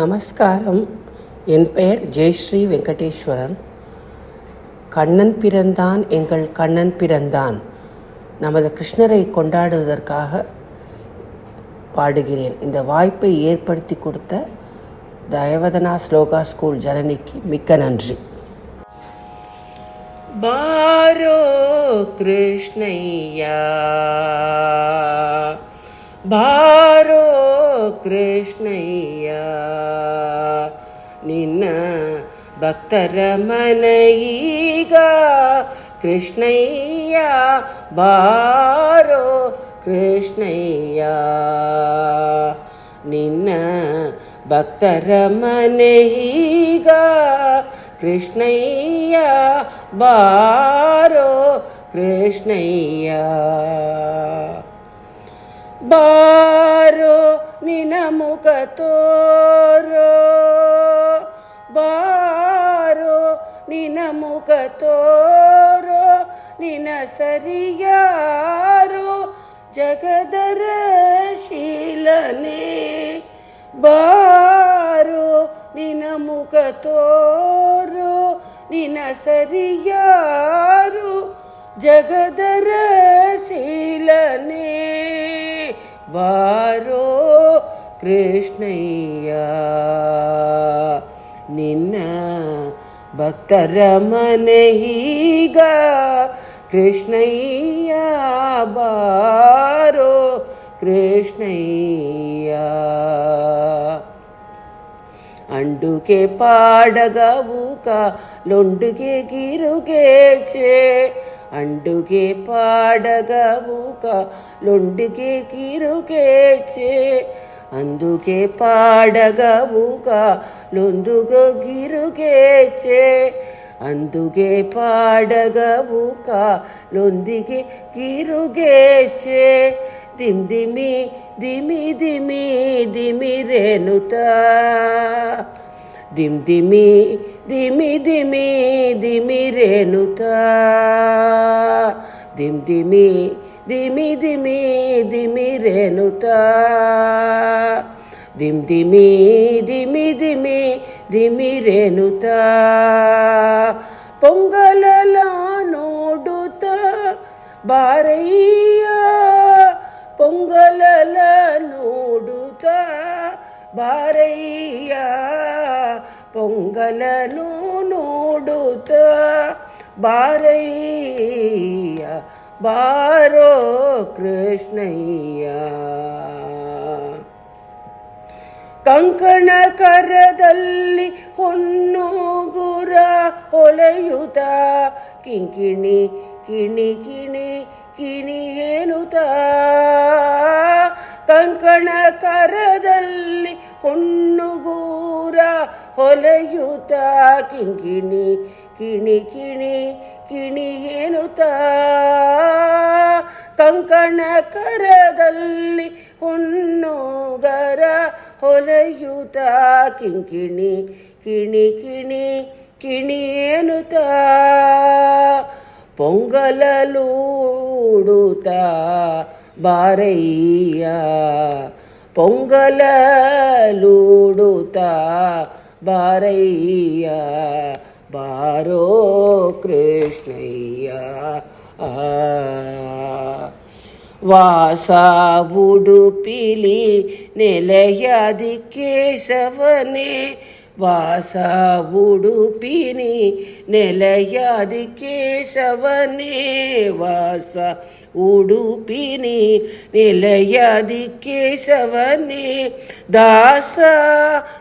நமஸ்காரம். என் பெயர் ஜெயஸ்ரீ வெங்கடேஸ்வரன். கண்ணன் பிறந்தான் எங்கள் கண்ணன் பிறந்தான். நமது கிருஷ்ணரை கொண்டாடுவதற்காக பாடுகிறேன். இந்த வாய்ப்பை ஏற்படுத்தி கொடுத்த தயவதனா ஸ்லோகா ஸ்கூல் ஜனனிக்கு மிக்க நன்றி. பாரோ கிருஷ்ணய்யா பாரோ ಕೃಷ್ಣಯ್ಯ ನಿನ್ನ ಭಕ್ತರ ಮನೆಯೀಗ ಕೃಷ್ಣಯ್ಯ ಬಾರೋ ಕೃಷ್ಣಯ್ಯ ನಿನ್ನ ಭಕ್ತರ ಮನೆಯೀಗ ಕೃಷ್ಣಯ್ಯ ಬಾರೋ ಕೃಷ್ಣಯ್ಯ ಬಾರೋ ನಿನ ಮುಖ ಬಾರೋ ನಿನ ಮುಖ ತೋರೋ ನಿನ ಸರಿಯಾರೋ, ಜಗದರ ಶೀಲನೆ, ಬಾರೋ ನಿನ ಮುಖ ತೋರೋ ನಿನ ಸರಿಯಾರು, ಜಗದರ ಶೀಲನೆ, ಬಾರೋ కృష్ణయ్యా. నిన్న భక్తరమనహీగా కృష్ణయ్యా బారో కృష్ణయ్యా. అండుకే పాడగవుక లొండుకే గిరుకేచే అండుకే పాడగవుక లొండుకే గిరుకేచే అందుకే పాడగవుగా లొందుగ గిరుగేచే. అందుకే పాడగవుక లొందికి గిరుగేచే. దిమ్దిమి దిమి దిమి దిమి రేణుత. దిమ్దిమి దిమి దిమి దిమి దిమి రేణుతా. దిమ్ దిమి దిమి దిమి దిమి రేణుతా దిమ్ దిమి దిమి దిమి దిమి రేణుతా పొంగలలో ನೋಡುತ್ತಾ ಬಾರಯ್ಯ ಪೊಂಗಲಲ ನೋಡುತ್ತ ಬಾರಯ್ಯ ಪೊಂಗಲನು ನೋಡುತ್ತ ಬಾರಯ್ಯ ಬಾರೋ ಕೃಷ್ಣಯ್ಯ. ಕಂಕಣ ಕರದಲ್ಲಿ ಹೊನ್ನುಗುರ ಹೊಲೆಯುತ ಕಿಂಕಿಣಿ ಕಿಣಿ ಕಿಣಿ ಕಿಣಿ ಹೇಳುತ್ತ ಕಂಕಣ ಕರದಲ್ಲಿ ಹೊನ್ನುಗೂರ ಹೊಲೆಯುತ ಕಿಂಕಿಣಿ ಕಿಣಿ ಕಿಣಿ ಕಿಣಿ ಹೇಳುತ್ತ ಕಂಕಣ ಕರದಲ್ಲಿ ಹುಣ್ಣುಗರ ಹೊಲೆಯುತ ಕಿಂಕಿಣಿ ಕಿಣಿ ಕಿಣಿ ಕಿಣಿಯೇನುತ పొంగలలూడుత బారయ్య పొంగలూడుతా బారయ్య బారో కృష్ణయ్య. వాసావుడు పిలి నిలయాది కేశవనే ವಾಸ ಉಡುಪಿನಿ ನೆಲೆಯಾದಿ ಕೇಶವನೇ ವಾಸ ಉಡುಪಿನಿ ನೆಲೆಯಾದಿ ಕೇಶವನೇ ದಾಸ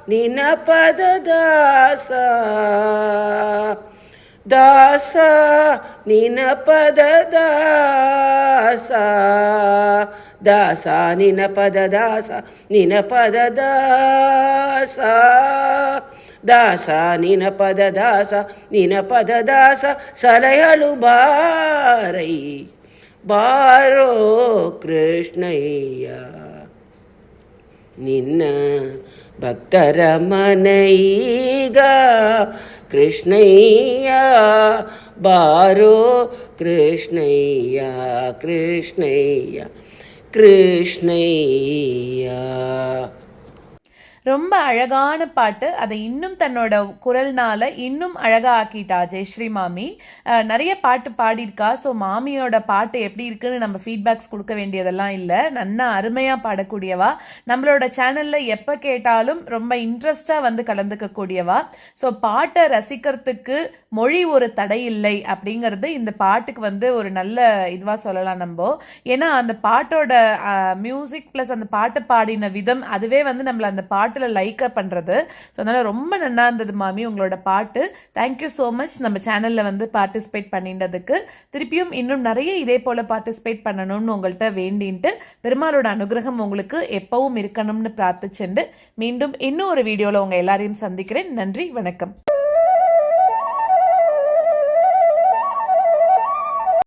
ನಿನ ಪದ ದಾಸ. ದಾಸ ನಿನ ಪದ ದಾಸ. ದಾಸ ನಿನ ಪದ ದಾಸ ನಿನ ಪದ ದಾಸ. ದಾಸ ನಿನ ಪದ ದಾಸ ನಿನ ಪದ ದಾಸ ಸಲಹಲು ಬಾರೈ. ಬಾರೋ ಕೃಷ್ಣಯ್ಯ, ನಿನ್ನ ಭಕ್ತರ ಮನೈಗ ಕೃಷ್ಣಯ್ಯ. ಬಾರೋ ಕೃಷ್ಣಯ್ಯ ಕೃಷ್ಣಯ್ಯ ಕೃಷ್ಣಯ್ಯ. ரொம்ப அழகான பாட்டு. அதை இன்னும் தன்னோட குரல்னால இன்னும் அழகா ஆக்கிட்டா ஜெயஸ்ரீ மாமி. நிறைய பாட்டு பாடியிருக்கா. ஸோ மாமியோட பாட்டு எப்படி இருக்குன்னு நம்ம ஃபீட்பேக்ஸ் கொடுக்க வேண்டியதெல்லாம் இல்லை. நன்னா அருமையா பாடக்கூடியவா. நம்மளோட சேனல்ல எப்ப கேட்டாலும் ரொம்ப இன்ட்ரெஸ்டா வந்து கலந்துக்க கூடியவா ஸோ பாட்டை ரசிக்கிறதுக்கு மொழி ஒரு தடை இல்லை அப்படிங்கிறது இந்த பாட்டுக்கு வந்து ஒரு நல்ல இதுவா சொல்லலாம் நம்ம. ஏன்னா அந்த பாட்டோட மியூசிக் ப்ளஸ் அந்த பாட்டை பாடின விதம் அதுவே வந்து நம்மள அந்த பாட்டு பாட்டில் லைக்க பண்றது. ஸோ அதனால ரொம்ப நல்லா இருந்தது மாமி உங்களோட பாட்டு. தேங்க்யூ ஸோ மச் நம்ம சேனல்ல வந்து பார்ட்டிசிபேட் பண்ணிட்டதுக்கு திருப்பியும் இன்னும் நிறைய இதே போல பார்ட்டிசிபேட் பண்ணணும்னு உங்கள்கிட்ட வேண்டின்ட்டு பெருமாளோட அனுகிரகம் உங்களுக்கு எப்பவும் இருக்கணும்னு பிரார்த்திச்சுண்டு மீண்டும் இன்னும் ஒரு வீடியோவில் உங்கள் எல்லாரையும் சந்திக்கிறேன். நன்றி வணக்கம்.